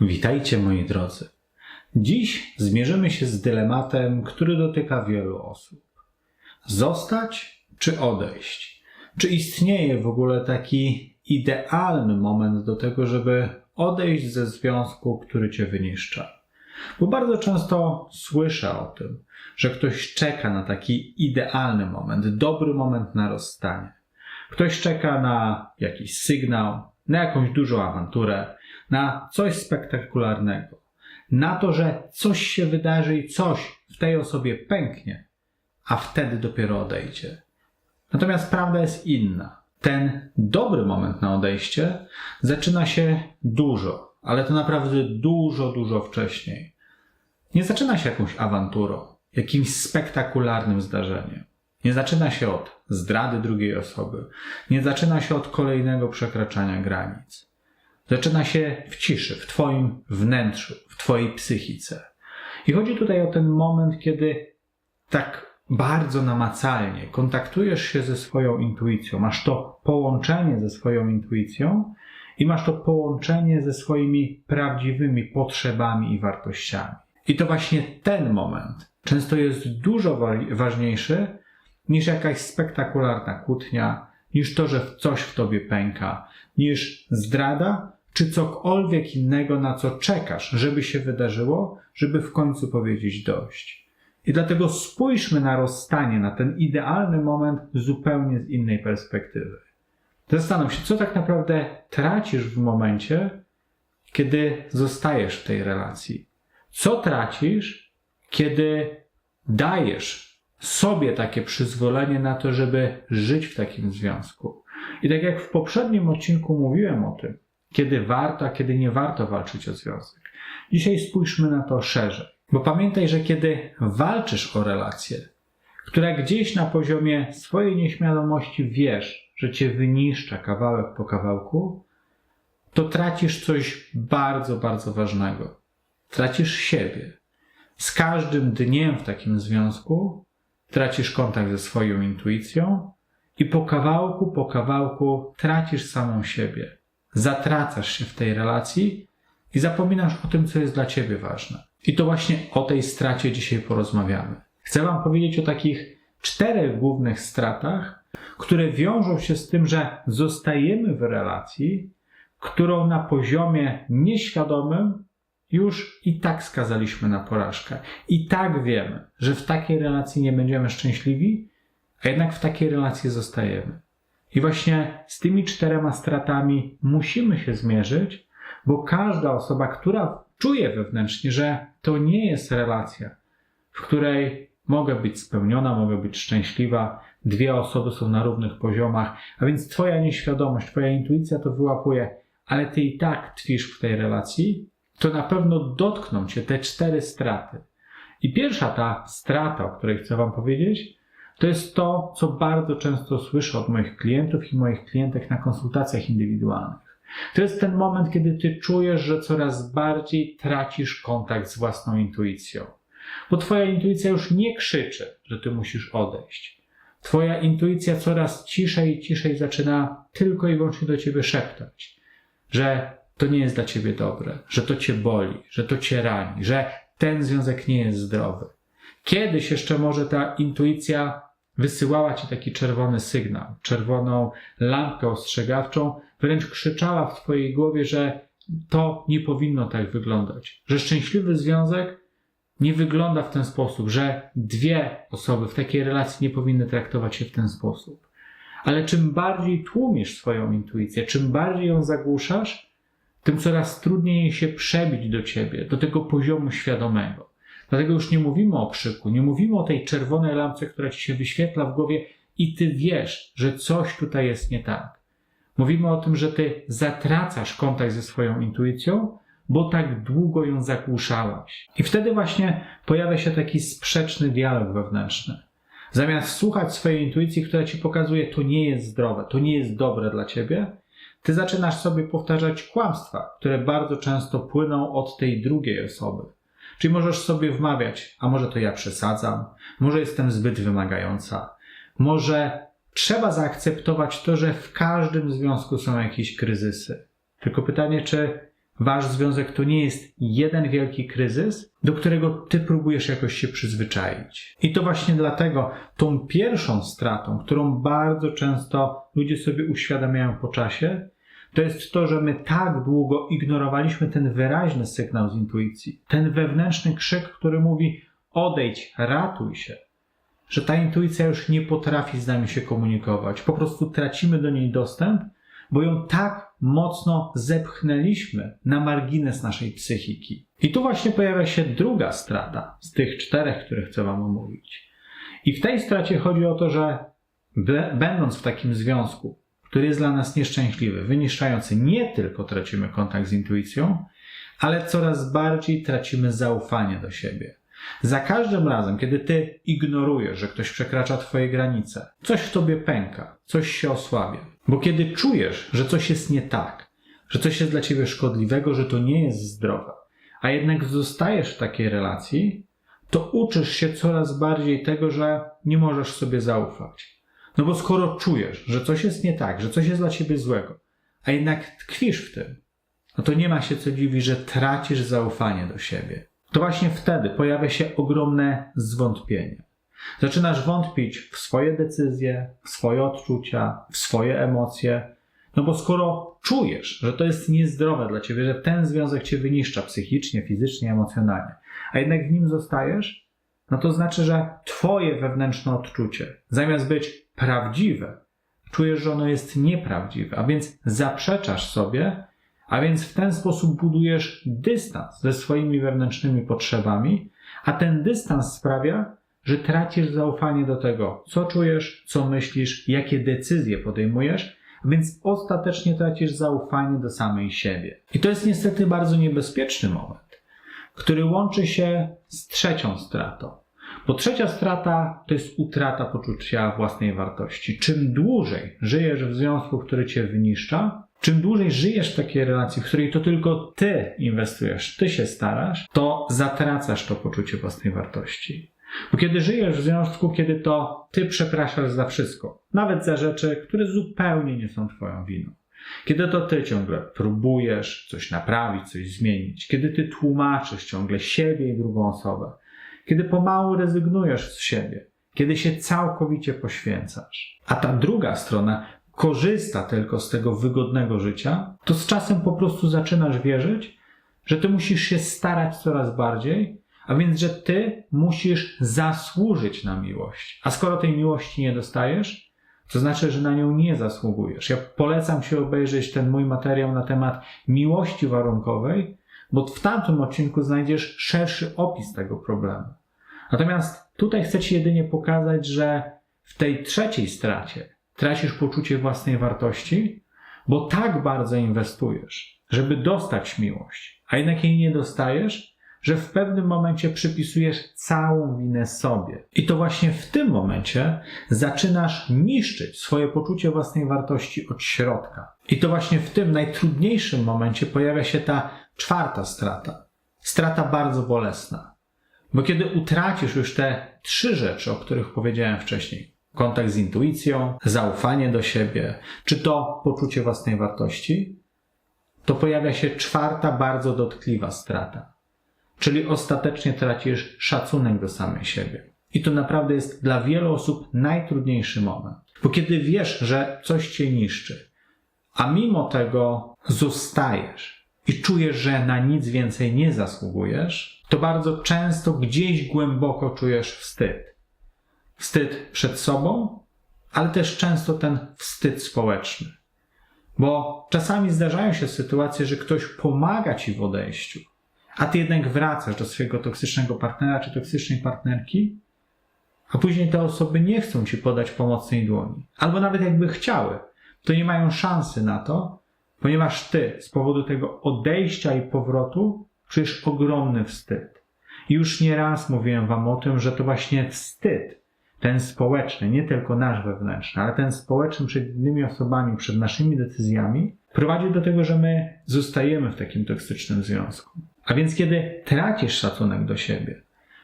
Witajcie moi drodzy. Dziś zmierzymy się z dylematem, który dotyka wielu osób. Zostać czy odejść? Czy istnieje w ogóle taki idealny moment do tego, żeby odejść ze związku, który cię wyniszcza? Bo bardzo często słyszę o tym, że ktoś czeka na taki idealny moment, dobry moment na rozstanie. Ktoś czeka na jakiś sygnał, na jakąś dużą awanturę, na coś spektakularnego, na to, że coś się wydarzy i coś w tej osobie pęknie, a wtedy dopiero odejdzie. Natomiast prawda jest inna. Ten dobry moment na odejście zaczyna się dużo, ale to naprawdę dużo, dużo wcześniej. Nie zaczyna się jakąś awanturą, jakimś spektakularnym zdarzeniem. Nie zaczyna się od zdrady drugiej osoby. Nie zaczyna się od kolejnego przekraczania granic. Zaczyna się w ciszy, w Twoim wnętrzu, w Twojej psychice. I chodzi tutaj o ten moment, kiedy tak bardzo namacalnie kontaktujesz się ze swoją intuicją, masz to połączenie ze swoją intuicją i masz to połączenie ze swoimi prawdziwymi potrzebami i wartościami. I to właśnie ten moment często jest dużo ważniejszy niż jakaś spektakularna kłótnia, niż to, że coś w tobie pęka, niż zdrada, czy cokolwiek innego, na co czekasz, żeby się wydarzyło, żeby w końcu powiedzieć dość. I dlatego spójrzmy na rozstanie, na ten idealny moment zupełnie z innej perspektywy. Zastanów się, co tak naprawdę tracisz w momencie, kiedy zostajesz w tej relacji. Co tracisz, kiedy dajesz sobie takie przyzwolenie na to, żeby żyć w takim związku. I tak jak w poprzednim odcinku mówiłem o tym, kiedy warto, a kiedy nie warto walczyć o związek. Dzisiaj spójrzmy na to szerzej. Bo pamiętaj, że kiedy walczysz o relację, która gdzieś na poziomie swojej nieświadomości wiesz, że cię wyniszcza kawałek po kawałku, to tracisz coś bardzo, bardzo ważnego. Tracisz siebie. Z każdym dniem w takim związku tracisz kontakt ze swoją intuicją i po kawałku, po kawałku tracisz samą siebie zatracasz się w tej relacji i zapominasz o tym, co jest dla ciebie ważne. I to właśnie o tej stracie dzisiaj porozmawiamy. Chcę Wam powiedzieć o takich czterech głównych stratach, które wiążą się z tym, że zostajemy w relacji, którą na poziomie nieświadomym już i tak skazaliśmy na porażkę. I tak wiemy, że w takiej relacji nie będziemy szczęśliwi, a jednak w takiej relacji zostajemy. I właśnie z tymi czterema stratami musimy się zmierzyć, bo każda osoba, która czuje wewnętrznie, że to nie jest relacja, w której mogę być spełniona, mogę być szczęśliwa, dwie osoby są na równych poziomach, a więc Twoja nieświadomość, Twoja intuicja to wyłapuje, ale Ty i tak tkwisz w tej relacji, to na pewno dotkną Cię te cztery straty. I pierwsza ta strata, o której chcę Wam powiedzieć, to jest to, co bardzo często słyszę od moich klientów i moich klientek na konsultacjach indywidualnych. To jest ten moment, kiedy ty czujesz, że coraz bardziej tracisz kontakt z własną intuicją. Bo twoja intuicja już nie krzyczy, że ty musisz odejść. Twoja intuicja coraz ciszej i ciszej zaczyna tylko i wyłącznie do ciebie szeptać, że to nie jest dla ciebie dobre, że to cię boli, że to cię rani, że ten związek nie jest zdrowy. Kiedyś jeszcze może ta intuicja wysyłała ci taki czerwony sygnał, czerwoną lampkę ostrzegawczą, wręcz krzyczała w twojej głowie, że to nie powinno tak wyglądać, że szczęśliwy związek nie wygląda w ten sposób, że dwie osoby w takiej relacji nie powinny traktować się w ten sposób. Ale czym bardziej tłumisz swoją intuicję, czym bardziej ją zagłuszasz, tym coraz trudniej się przebić do ciebie, do tego poziomu świadomego. Dlatego już nie mówimy o krzyku, nie mówimy o tej czerwonej lampce, która ci się wyświetla w głowie i ty wiesz, że coś tutaj jest nie tak. Mówimy o tym, że ty zatracasz kontakt ze swoją intuicją, bo tak długo ją zagłuszałaś. I wtedy właśnie pojawia się taki sprzeczny dialog wewnętrzny. Zamiast słuchać swojej intuicji, która ci pokazuje, to nie jest zdrowe, to nie jest dobre dla ciebie, ty zaczynasz sobie powtarzać kłamstwa, które bardzo często płyną od tej drugiej osoby. Czyli możesz sobie wmawiać, a może to ja przesadzam, może jestem zbyt wymagająca, może trzeba zaakceptować to, że w każdym związku są jakieś kryzysy. Tylko pytanie, czy wasz związek to nie jest jeden wielki kryzys, do którego ty próbujesz jakoś się przyzwyczaić. I to właśnie dlatego tą pierwszą stratą, którą bardzo często ludzie sobie uświadamiają po czasie, to jest to, że my tak długo ignorowaliśmy ten wyraźny sygnał z intuicji, ten wewnętrzny krzyk, który mówi: odejdź, ratuj się, że ta intuicja już nie potrafi z nami się komunikować. Po prostu tracimy do niej dostęp, bo ją tak mocno zepchnęliśmy na margines naszej psychiki. I tu właśnie pojawia się druga strata z tych czterech, które chcę Wam omówić. I w tej stracie chodzi o to, że będąc w takim związku, który jest dla nas nieszczęśliwy, wyniszczający, nie tylko tracimy kontakt z intuicją, ale coraz bardziej tracimy zaufanie do siebie. Za każdym razem, kiedy ty ignorujesz, że ktoś przekracza twoje granice, coś w tobie pęka, coś się osłabia. Bo kiedy czujesz, że coś jest nie tak, że coś jest dla ciebie szkodliwego, że to nie jest zdrowe, a jednak zostajesz w takiej relacji, to uczysz się coraz bardziej tego, że nie możesz sobie zaufać. No bo skoro czujesz, że coś jest nie tak, że coś jest dla ciebie złego, a jednak tkwisz w tym, no to nie ma się co dziwić, że tracisz zaufanie do siebie. To właśnie wtedy pojawia się ogromne zwątpienie. Zaczynasz wątpić w swoje decyzje, w swoje odczucia, w swoje emocje. No bo skoro czujesz, że to jest niezdrowe dla ciebie, że ten związek cię wyniszcza psychicznie, fizycznie, emocjonalnie, a jednak w nim zostajesz, no to znaczy, że twoje wewnętrzne odczucie, zamiast być prawdziwe, czujesz, że ono jest nieprawdziwe, a więc zaprzeczasz sobie, a więc w ten sposób budujesz dystans ze swoimi wewnętrznymi potrzebami, a ten dystans sprawia, że tracisz zaufanie do tego, co czujesz, co myślisz, jakie decyzje podejmujesz, więc ostatecznie tracisz zaufanie do samej siebie. I to jest niestety bardzo niebezpieczny moment, który łączy się z trzecią stratą. Bo trzecia strata to jest utrata poczucia własnej wartości. Czym dłużej żyjesz w związku, który cię wyniszcza, czym dłużej żyjesz w takiej relacji, w której to tylko ty inwestujesz, ty się starasz, to zatracasz to poczucie własnej wartości. Bo kiedy żyjesz w związku, kiedy to ty przepraszasz za wszystko, nawet za rzeczy, które zupełnie nie są twoją winą. Kiedy to ty ciągle próbujesz coś naprawić, coś zmienić, kiedy ty tłumaczysz ciągle siebie i drugą osobę, kiedy pomału rezygnujesz z siebie, kiedy się całkowicie poświęcasz, a ta druga strona korzysta tylko z tego wygodnego życia, to z czasem po prostu zaczynasz wierzyć, że ty musisz się starać coraz bardziej, a więc, że ty musisz zasłużyć na miłość. A skoro tej miłości nie dostajesz, to znaczy, że na nią nie zasługujesz. Ja polecam się obejrzeć ten mój materiał na temat miłości warunkowej, bo w tamtym odcinku znajdziesz szerszy opis tego problemu. Natomiast tutaj chcę Ci jedynie pokazać, że w tej trzeciej stracie tracisz poczucie własnej wartości, bo tak bardzo inwestujesz, żeby dostać miłość, a jednak jej nie dostajesz, że w pewnym momencie przypisujesz całą winę sobie. I to właśnie w tym momencie zaczynasz niszczyć swoje poczucie własnej wartości od środka. I to właśnie w tym najtrudniejszym momencie pojawia się ta czwarta strata. Strata bardzo bolesna. Bo kiedy utracisz już te trzy rzeczy, o których powiedziałem wcześniej, kontakt z intuicją, zaufanie do siebie, czy to poczucie własnej wartości, to pojawia się czwarta bardzo dotkliwa strata czyli ostatecznie tracisz szacunek do samej siebie. I to naprawdę jest dla wielu osób najtrudniejszy moment. Bo kiedy wiesz, że coś cię niszczy, a mimo tego zostajesz i czujesz, że na nic więcej nie zasługujesz, to bardzo często gdzieś głęboko czujesz wstyd. Wstyd przed sobą, ale też często ten wstyd społeczny. Bo czasami zdarzają się sytuacje, że ktoś pomaga ci w odejściu, a ty jednak wracasz do swojego toksycznego partnera czy toksycznej partnerki, a później te osoby nie chcą ci podać pomocnej dłoni. Albo nawet jakby chciały, to nie mają szansy na to, ponieważ ty z powodu tego odejścia i powrotu czujesz ogromny wstyd. I już nie raz mówiłem wam o tym, że to właśnie wstyd, ten społeczny, nie tylko nasz wewnętrzny, ale ten społeczny przed innymi osobami, przed naszymi decyzjami, prowadzi do tego, że my zostajemy w takim toksycznym związku. A więc kiedy tracisz szacunek do siebie,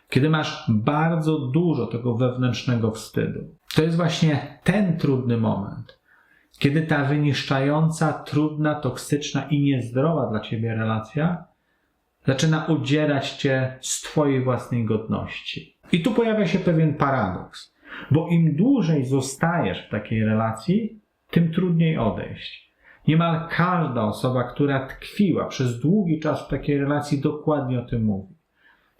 kiedy masz bardzo dużo tego wewnętrznego wstydu, to jest właśnie ten trudny moment, Kiedy ta wyniszczająca, trudna, toksyczna i niezdrowa dla ciebie relacja zaczyna odzierać cię z twojej własnej godności. I tu pojawia się pewien paradoks, bo im dłużej zostajesz w takiej relacji, tym trudniej odejść. Niemal każda osoba, która tkwiła przez długi czas w takiej relacji, dokładnie o tym mówi.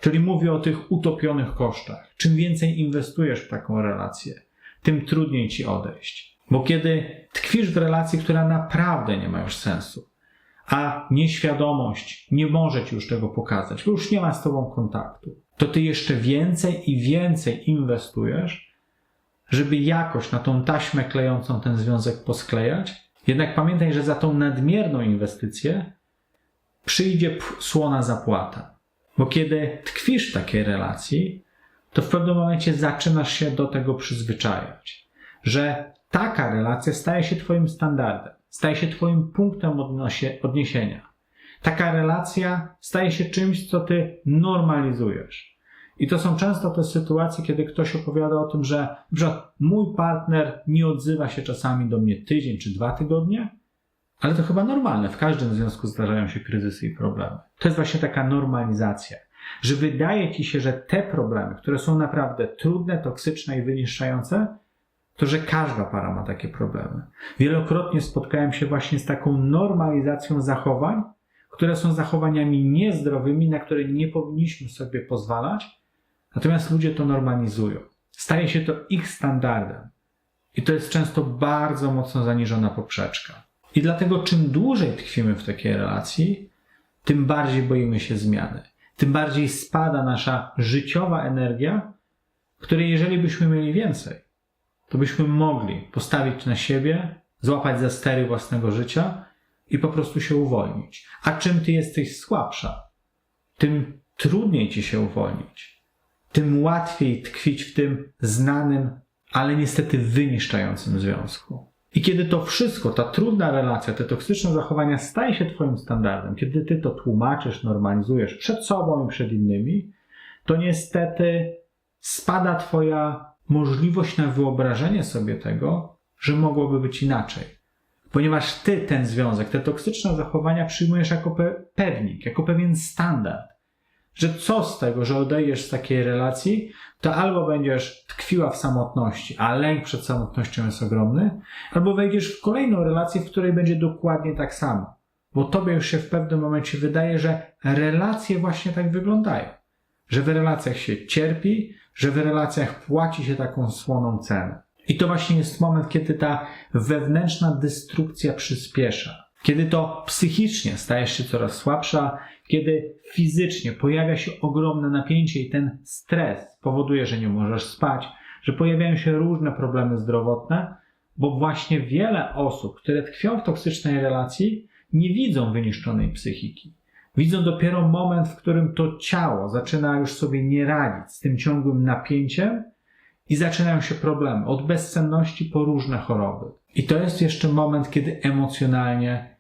Czyli mówi o tych utopionych kosztach. Czym więcej inwestujesz w taką relację, tym trudniej ci odejść. Bo kiedy tkwisz w relacji, która naprawdę nie ma już sensu, a nieświadomość nie może ci już tego pokazać, bo już nie ma z tobą kontaktu, to ty jeszcze więcej i więcej inwestujesz, żeby jakoś na tą taśmę klejącą ten związek posklejać. Jednak pamiętaj, że za tą nadmierną inwestycję przyjdzie słona zapłata. Bo kiedy tkwisz w takiej relacji, to w pewnym momencie zaczynasz się do tego przyzwyczajać, że taka relacja staje się Twoim standardem, staje się Twoim punktem odniesienia. Taka relacja staje się czymś, co Ty normalizujesz. I to są często te sytuacje, kiedy ktoś opowiada o tym, że przykład mój partner nie odzywa się czasami do mnie tydzień czy dwa tygodnie, ale to chyba normalne. W każdym związku zdarzają się kryzysy i problemy. To jest właśnie taka normalizacja, że wydaje ci się, że te problemy, które są naprawdę trudne, toksyczne i wyniszczające, to że każda para ma takie problemy. Wielokrotnie spotkałem się właśnie z taką normalizacją zachowań, które są zachowaniami niezdrowymi, na które nie powinniśmy sobie pozwalać, natomiast ludzie to normalizują. Staje się to ich standardem. I to jest często bardzo mocno zaniżona poprzeczka. I dlatego czym dłużej tkwimy w takiej relacji, tym bardziej boimy się zmiany. Tym bardziej spada nasza życiowa energia, której jeżeli byśmy mieli więcej, to byśmy mogli postawić na siebie, złapać za stery własnego życia i po prostu się uwolnić. A czym ty jesteś słabsza, tym trudniej ci się uwolnić. Tym łatwiej tkwić w tym znanym, ale niestety wyniszczającym związku. I kiedy to wszystko, ta trudna relacja, te toksyczne zachowania staje się Twoim standardem, kiedy Ty to tłumaczysz, normalizujesz przed sobą i przed innymi, to niestety spada Twoja możliwość na wyobrażenie sobie tego, że mogłoby być inaczej. Ponieważ Ty ten związek, te toksyczne zachowania przyjmujesz jako pe- pewnik, jako pewien standard. Że co z tego, że odejdziesz z takiej relacji, to albo będziesz tkwiła w samotności, a lęk przed samotnością jest ogromny, albo wejdziesz w kolejną relację, w której będzie dokładnie tak samo. Bo tobie już się w pewnym momencie wydaje, że relacje właśnie tak wyglądają. Że w relacjach się cierpi, że w relacjach płaci się taką słoną cenę. I to właśnie jest moment, kiedy ta wewnętrzna destrukcja przyspiesza. Kiedy to psychicznie stajesz się coraz słabsza, kiedy fizycznie pojawia się ogromne napięcie i ten stres powoduje, że nie możesz spać, że pojawiają się różne problemy zdrowotne, bo właśnie wiele osób, które tkwią w toksycznej relacji, nie widzą wyniszczonej psychiki. Widzą dopiero moment, w którym to ciało zaczyna już sobie nie radzić z tym ciągłym napięciem i zaczynają się problemy od bezsenności po różne choroby. I to jest jeszcze moment, kiedy emocjonalnie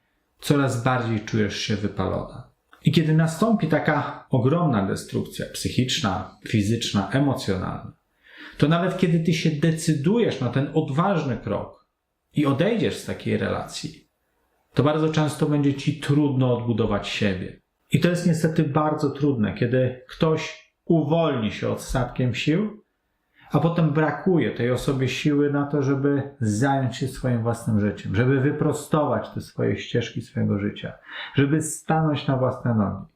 coraz bardziej czujesz się wypalona. I kiedy nastąpi taka ogromna destrukcja psychiczna, fizyczna, emocjonalna, to nawet kiedy ty się decydujesz na ten odważny krok i odejdziesz z takiej relacji, to bardzo często będzie ci trudno odbudować siebie. I to jest niestety bardzo trudne, kiedy ktoś uwolni się odstatkiem sił, a potem brakuje tej osobie siły na to, żeby zająć się swoim własnym życiem, żeby wyprostować te swoje ścieżki swojego życia, żeby stanąć na własne nogi.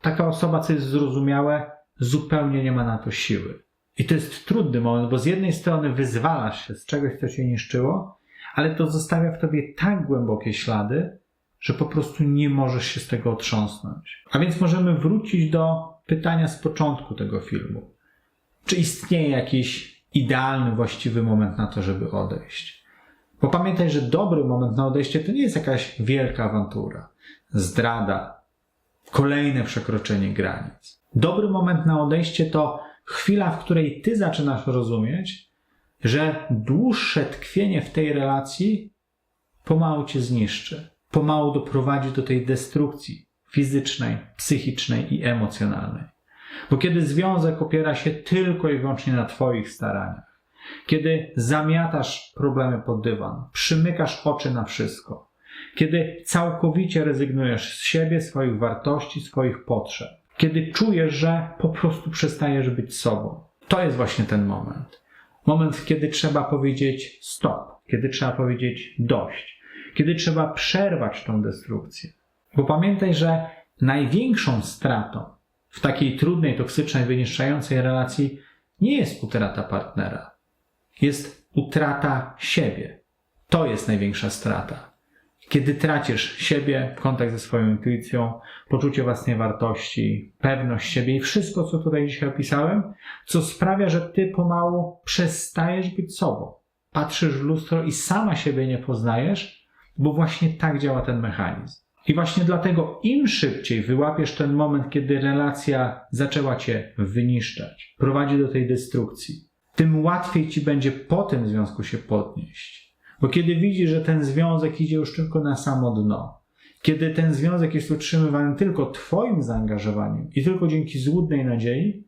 Taka osoba, co jest zrozumiałe, zupełnie nie ma na to siły. I to jest trudny moment, bo z jednej strony wyzwalasz się z czegoś, co cię niszczyło, ale to zostawia w tobie tak głębokie ślady, że po prostu nie możesz się z tego otrząsnąć. A więc możemy wrócić do pytania z początku tego filmu. Czy istnieje jakiś idealny, właściwy moment na to, żeby odejść? Bo pamiętaj, że dobry moment na odejście to nie jest jakaś wielka awantura, zdrada, kolejne przekroczenie granic. Dobry moment na odejście to chwila, w której ty zaczynasz rozumieć, że dłuższe tkwienie w tej relacji pomału cię zniszczy, pomału doprowadzi do tej destrukcji fizycznej, psychicznej i emocjonalnej. Bo kiedy związek opiera się tylko i wyłącznie na Twoich staraniach, kiedy zamiatasz problemy pod dywan, przymykasz oczy na wszystko, kiedy całkowicie rezygnujesz z siebie, swoich wartości, swoich potrzeb, kiedy czujesz, że po prostu przestajesz być sobą. To jest właśnie ten moment. Moment, kiedy trzeba powiedzieć stop, kiedy trzeba powiedzieć dość, kiedy trzeba przerwać tą destrukcję. Bo pamiętaj, że największą stratą w takiej trudnej, toksycznej, wyniszczającej relacji nie jest utrata partnera. Jest utrata siebie. To jest największa strata. Kiedy tracisz siebie, kontakt ze swoją intuicją, poczucie własnej wartości, pewność siebie i wszystko, co tutaj dzisiaj opisałem, co sprawia, że ty pomału przestajesz być sobą. Patrzysz w lustro i sama siebie nie poznajesz, bo właśnie tak działa ten mechanizm. I właśnie dlatego im szybciej wyłapiesz ten moment, kiedy relacja zaczęła cię wyniszczać, prowadzi do tej destrukcji, tym łatwiej ci będzie po tym związku się podnieść. Bo kiedy widzisz, że ten związek idzie już tylko na samo dno, kiedy ten związek jest utrzymywany tylko Twoim zaangażowaniem i tylko dzięki złudnej nadziei,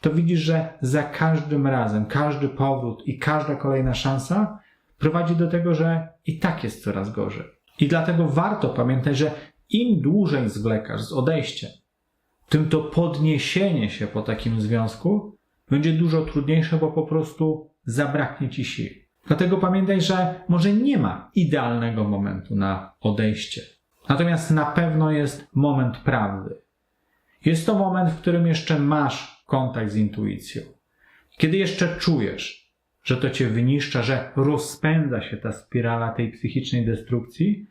to widzisz, że za każdym razem, każdy powrót i każda kolejna szansa prowadzi do tego, że i tak jest coraz gorzej. I dlatego warto pamiętać, że im dłużej zwlekasz z odejściem, tym to podniesienie się po takim związku będzie dużo trudniejsze, bo po prostu zabraknie ci sił. Dlatego pamiętaj, że może nie ma idealnego momentu na odejście. Natomiast na pewno jest moment prawdy. Jest to moment, w którym jeszcze masz kontakt z intuicją. Kiedy jeszcze czujesz, że to cię wyniszcza, że rozpędza się ta spirala tej psychicznej destrukcji,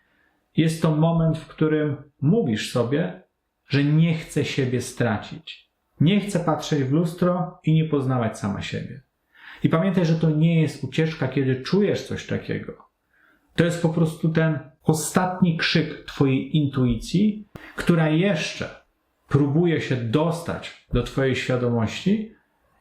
jest to moment, w którym mówisz sobie, że nie chcę siebie stracić. Nie chcę patrzeć w lustro i nie poznawać sama siebie. I pamiętaj, że to nie jest ucieczka, kiedy czujesz coś takiego. To jest po prostu ten ostatni krzyk Twojej intuicji, która jeszcze próbuje się dostać do Twojej świadomości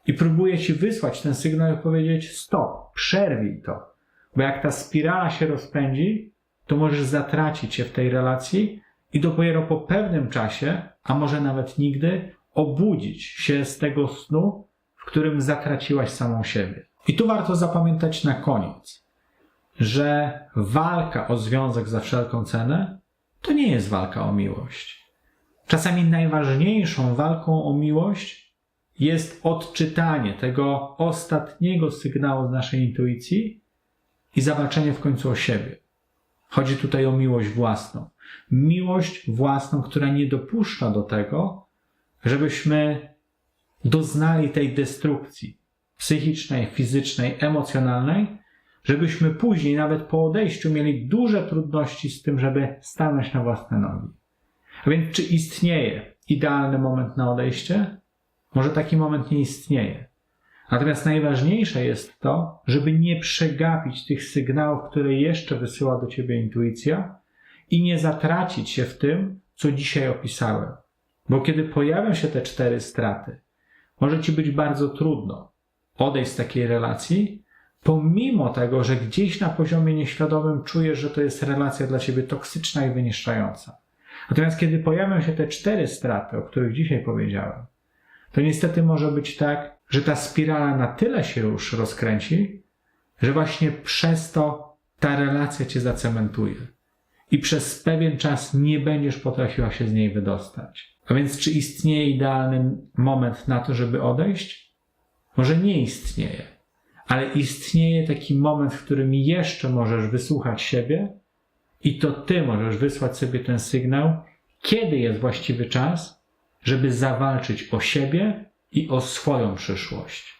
i próbuje Ci wysłać ten sygnał i powiedzieć: stop, przerwij to. Bo jak ta spirala się rozpędzi, to możesz zatracić się w tej relacji i dopiero po pewnym czasie, a może nawet nigdy, obudzić się z tego snu, w którym zatraciłaś samą siebie. I tu warto zapamiętać na koniec, że walka o związek za wszelką cenę to nie jest walka o miłość. Czasami najważniejszą walką o miłość jest odczytanie tego ostatniego sygnału z naszej intuicji i zawalczenie w końcu o siebie. Chodzi tutaj o miłość własną. Miłość własną, która nie dopuszcza do tego, żebyśmy doznali tej destrukcji psychicznej, fizycznej, emocjonalnej, żebyśmy później, nawet po odejściu, mieli duże trudności z tym, żeby stanąć na własne nogi. A więc, czy istnieje idealny moment na odejście? Może taki moment nie istnieje. Natomiast najważniejsze jest to, żeby nie przegapić tych sygnałów, które jeszcze wysyła do ciebie intuicja i nie zatracić się w tym, co dzisiaj opisałem. Bo kiedy pojawią się te cztery straty, może ci być bardzo trudno odejść z takiej relacji, pomimo tego, że gdzieś na poziomie nieświadomym czujesz, że to jest relacja dla ciebie toksyczna i wyniszczająca. Natomiast kiedy pojawią się te cztery straty, o których dzisiaj powiedziałem, to niestety może być tak, że ta spirala na tyle się już rozkręci, że właśnie przez to ta relacja cię zacementuje. I przez pewien czas nie będziesz potrafiła się z niej wydostać. A więc, czy istnieje idealny moment na to, żeby odejść? Może nie istnieje, ale istnieje taki moment, w którym jeszcze możesz wysłuchać siebie i to ty możesz wysłać sobie ten sygnał, kiedy jest właściwy czas, żeby zawalczyć o siebie i o swoją przyszłość.